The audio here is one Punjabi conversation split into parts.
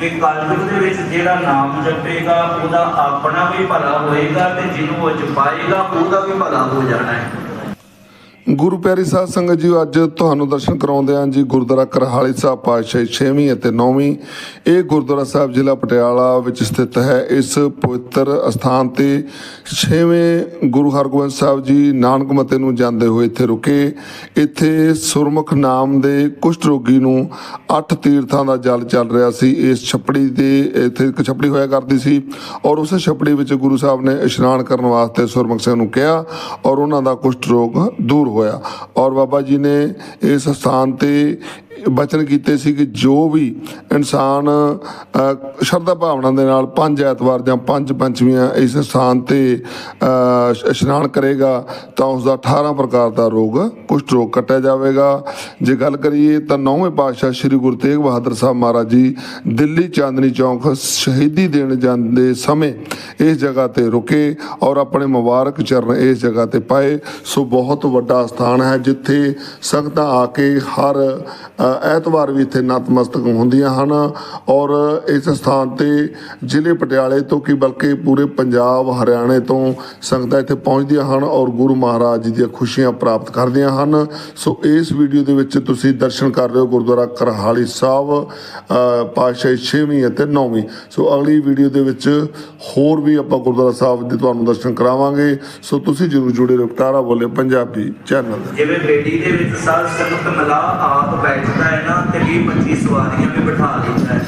ਕਿ ਕਲਯੁਗ ਦੇ ਵਿੱਚ ਜਿਹੜਾ ਨਾਮ ਜਪੇਗਾ, ਉਹਦਾ ਆਪਣਾ ਵੀ ਭਲਾ ਹੋਏਗਾ ਤੇ ਜਿਹਨੂੰ ਉਹ ਜਪਾਏਗਾ, ਉਹਦਾ ਵੀ ਭਲਾ ਹੋ ਜਾਣਾ ਹੈ। ਗੁਰੂ ਪਿਆਰੀ ਸਾਧ ਸੰਗਤ ਜੀ, ਅੱਜ ਤੁਹਾਨੂੰ ਦਰਸ਼ਨ ਕਰਾਉਂਦੇ ਹਾਂ ਜੀ ਗੁਰਦੁਆਰਾ ਕਰਹਾਲੀ ਸਾਹਿਬ, ਪਾਤਸ਼ਾਹੀ 6ਵੀਂ ਅਤੇ 9ਵੀਂ ਇਹ ਗੁਰਦੁਆਰਾ ਸਾਹਿਬ ਜ਼ਿਲ੍ਹਾ ਪਟਿਆਲਾ ਵਿੱਚ ਸਥਿਤ ਹੈ। ਇਸ ਪਵਿੱਤਰ ਅਸਥਾਨ ਤੇ 6ਵੇਂ ਗੁਰੂ ਹਰਗੋਬਿੰਦ ਸਾਹਿਬ ਜੀ ਨਾਨਕ ਮਤੇ ਨੂੰ ਜਾਂਦੇ ਹੋਏ ਇੱਥੇ ਰੁਕੇ। ਇੱਥੇ ਸੁਰਮੁਖ ਨਾਮ ਦੇ ਕੁਸ਼ਟ ਰੋਗੀ ਨੂੰ ਅੱਠ ਤੀਰਥਾਂ ਦਾ ਜਲ ਚੱਲ ਰਿਹਾ ਸੀ। ਇਸ ਛਪੜੀ ਦੇ ਇੱਥੇ ਇੱਕ ਛਪੜੀ ਹੋਇਆ ਕਰਦੀ ਸੀ ਔਰ ਉਸ ਛਪੜੀ ਵਿੱਚ ਗੁਰੂ ਸਾਹਿਬ ਨੇ ਇਸ਼ਨਾਨ ਕਰਨ ਵਾਸਤੇ ਸੁਰਮੁਖ ਸਿੰਘ ਨੂੰ ਕਿਹਾ ਔਰ ਉਹਨਾਂ ਦਾ ਕੁਸ਼ਟ ਰੋਗ ਦੂਰ ਹੋਇਆ। ਹੋਇਆ। ਔਰ ਬਾਬਾ ਜੀ ਨੇ ਇਸ ਸਥਾਨ ਤੇ ਬਚਨ ਕੀਤੇ ਸੀ ਕਿ ਜੋ ਵੀ ਇਨਸਾਨ ਸ਼ਰਧਾ ਭਾਵਨਾ ਦੇ ਨਾਲ ਪੰਜ ਐਤਵਾਰ ਜਾਂ ਪੰਜ ਪੰਚਵੀਆਂ ਇਸ ਸਥਾਨ ਤੇ ਇਸ਼ਨਾਨ ਕਰੇਗਾ, ਤਾਂ ਉਸ ਦਾ 18 ਪ੍ਰਕਾਰ ਦਾ ਰੋਗ, ਕੁਸ਼ਟ ਰੋਗ ਕੱਟਿਆ ਜਾਵੇਗਾ। ਜੇ ਗੱਲ ਕਰੀਏ ਤਾਂ ਨੌਵੇਂ ਪਾਤਸ਼ਾਹ ਸ੍ਰੀ ਗੁਰੂ ਤੇਗ ਬਹਾਦਰ ਸਾਹਿਬ ਮਹਾਰਾਜ ਜੀ ਦਿੱਲੀ ਚਾਂਦਨੀ ਚੌਂਕ ਸ਼ਹੀਦੀ ਦੇਣ ਜਾਂਦੇ ਸਮੇਂ ਇਸ ਜਗ੍ਹਾ ਤੇ ਰੁਕੇ ਔਰ ਆਪਣੇ ਮੁਬਾਰਕ ਚਰਨ ਇਸ ਜਗ੍ਹਾ ਤੇ ਪਾਏ। ਸੋ ਬਹੁਤ ਵੱਡਾ ਸਥਾਨ ਹੈ ਜਿੱਥੇ ਸੰਗਤਾਂ ਆ ਕੇ ਹਰ ਐਤਵਾਰ ਵੀ ਇੱਥੇ ਨਤਮਸਤਕ ਹੁੰਦੀਆਂ ਹਨ ਔਰ ਇਸ ਸਥਾਨ ਤੇ ਜ਼ਿਲ੍ਹੇ ਪਟਿਆਲੇ ਤੋਂ ਕੀ ਬਲਕਿ ਪੂਰੇ ਪੰਜਾਬ ਹਰਿਆਣੇ ਤੋਂ ਸੰਗਤਾਂ ਇੱਥੇ ਪਹੁੰਚਦੀਆਂ ਹਨ ਔਰ ਗੁਰੂ ਮਹਾਰਾਜ ਜੀ ਦੀਆਂ ਖੁਸ਼ੀਆਂ ਪ੍ਰਾਪਤ ਕਰਦੀਆਂ ਹਨ। ਸੋ ਇਸ ਵੀਡੀਓ ਦੇ ਵਿੱਚ ਤੁਸੀਂ ਦਰਸ਼ਨ ਕਰ ਰਹੇ ਹੋ ਗੁਰਦੁਆਰਾ ਕਰਹਾਲੀ ਸਾਹਿਬ ਅ, ਪਾਤਸ਼ਾਹੀ 6ਵੀਂ ਅਤੇ 9ਵੀਂ ਸੋ ਅਗਲੀ ਵੀਡੀਓ ਦੇ ਵਿੱਚ ਹੋਰ ਵੀ ਆਪਾਂ ਗੁਰਦੁਆਰਾ ਸਾਹਿਬ ਦੇ ਤੁਹਾਨੂੰ ਦਰਸ਼ਨ ਕਰਾਵਾਂਗੇ। ਸੋ ਤੁਸੀਂ ਜਰੂਰ ਜੁੜੇ ਰਹੋ ਤਾਰਾ ਬੋਲੇ ਪੰਜਾਬੀ ਚੈਨਲ ਜਿਵੇਂ ਬੇੜੀ ਦੇ ਵਿੱਚ ਸਾਧ ਸੰਗਤ ਮਿਲਾ ਆਪ ਬੈਠਦਾ ਹੈ ਨਾ, ਤੇ 20 25 ਸਵਾਰੀਆਂ ਵੀ ਬਿਠਾ ਲੈਂਦਾ ਹੈ।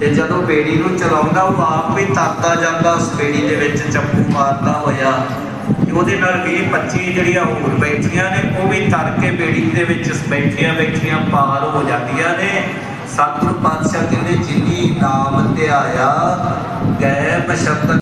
ਤੇ ਜਦੋਂ ਬੇੜੀ ਨੂੰ ਚਲਾਉਂਦਾ, ਉਹ ਆਪ ਵੀ ਤਰਦਾ ਜਾਂਦਾ, ਉਸ ਬੇੜੀ ਦੇ ਵਿੱਚ ਚੱਪੂ ਮਾਰਦਾ ਹੋਇਆ। ਤੇ ਉਹਦੇ ਨਾਲ 20 25 ਜਿਹੜੀਆਂ ਹੋਰ ਬੈਠੀਆਂ ਨੇ, ਉਹ ਵੀ ਤਰ ਕੇ ਬੇੜੀ ਦੇ ਵਿੱਚ ਬੈਠੀਆਂ ਬੈਠੀਆਂ ਪਾਰ ਹੋ ਜਾਂਦੀਆਂ ਨੇ। ਸਤਿਗੁਰ ਪਾਤਸ਼ਾਹ ਕਹਿੰਦੇ, ਜਿਨੀ ਨਾਮ ਧਿਆਇਆ ਗਏ ਬਸ਼ਬਦ